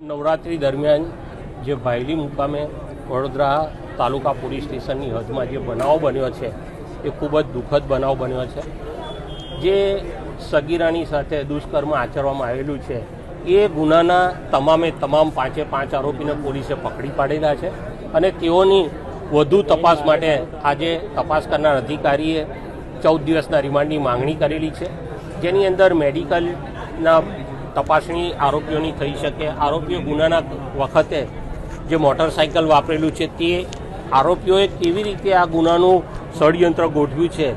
નવરાત્રી દરમિયાન જે ભાયલી મુકામે વડોદરા તાલુકા પોલીસ સ્ટેશનની હદમાં જે બનાવ બન્યો છે, એ ખૂબ જ દુઃખદ બનાવ બન્યો છે. જે સગીરાની સાથે દુષ્કર્મ આચરવામાં આવેલું છે, એ ગુનાના તમામે તમામ પાંચે પાંચ આરોપીને પોલીસે પકડી પાડેલા છે અને તેઓની વધુ તપાસ માટે આજે તપાસ કરનાર અધિકારીએ ચૌદ દિવસના રિમાન્ડની માંગણી કરેલી છે. જેની અંદર મેડિકલના તપાસણી આરોપીઓની થઈ શકે. આરોપીઓ ગુનાના વખતે જે મોટરસાયકલ વાપરેલું છે તે આરોપીઓએ કેવી રીતે આ ગુનાનું ષડયંત્ર ગોઠવ્યું છે,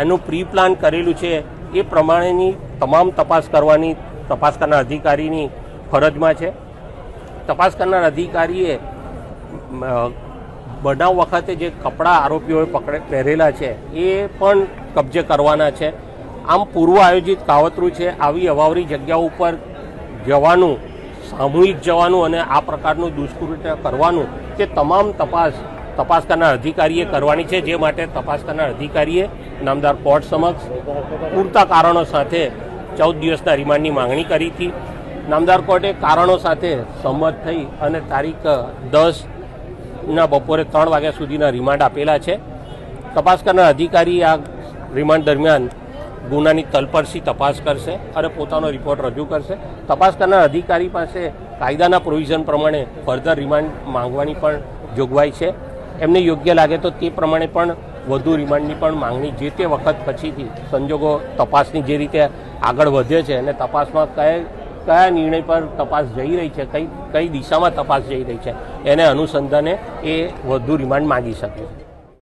એનું પ્રી પ્લાન કરેલું છે, એ પ્રમાણેની તમામ તપાસ કરવાની, તપાસ કરનાર અધિકારીની ફરજમાં છે. તપાસ કરનાર અધિકારીએ બનાવ વખતે જે કપડાં આરોપીઓએ પકડે, પહેરેલા છે, એ પણ કબજે કરવાના છે. આમ પૂર્વ આયોજિત કાવતરું છે, આવી અવાવરી જગ્યાઓ ઉપર જવાનું, સામૂહિક જવાનું અને આ પ્રકારનું દુષ્કૃત્ય કરવાનું તે તમામ તપાસ તપાસ કરનાર અધિકારીએ કરવાની છે, જે માટે તપાસ કરનાર અધિકારીએ નામદાર કોર્ટ સમક્ષ પૂરતા કારણો સાથે ચૌદ દિવસના રિમાન્ડની માંગણી કરી હતી. નામદાર કોર્ટે કારણો સાથે સંમત થઈ અને તારીખ દસના બપોરે ત્રણ વાગ્યા સુધીના રિમાન્ડ આપેલા છે. તપાસ કરનાર અધિકારી આ રિમાન્ડ દરમિયાન ગુનાની તલપરસી તપાસ કરશે અને પોતાનો રિપોર્ટ રજૂ કરશે. તપાસ કરનાર અધિકારી પાસે કાયદાના પ્રોવિઝન પ્રમાણે ફર્ધર રિમાન્ડ માંગવાની પણ જોગવાઈ છે. એમને યોગ્ય લાગે તો તે પ્રમાણે પણ વધુ રિમાન્ડની પણ માંગણી જે તે વખત પછીથી સંજોગો તપાસની જે રીતે આગળ વધે છે અને તપાસમાં કયા કયા નિર્ણય પર તપાસ જઈ રહી છે, કઈ કઈ દિશામાં તપાસ જઈ રહી છે, એને અનુસંધાને એ વધુ રિમાન્ડ માંગી શકે છે.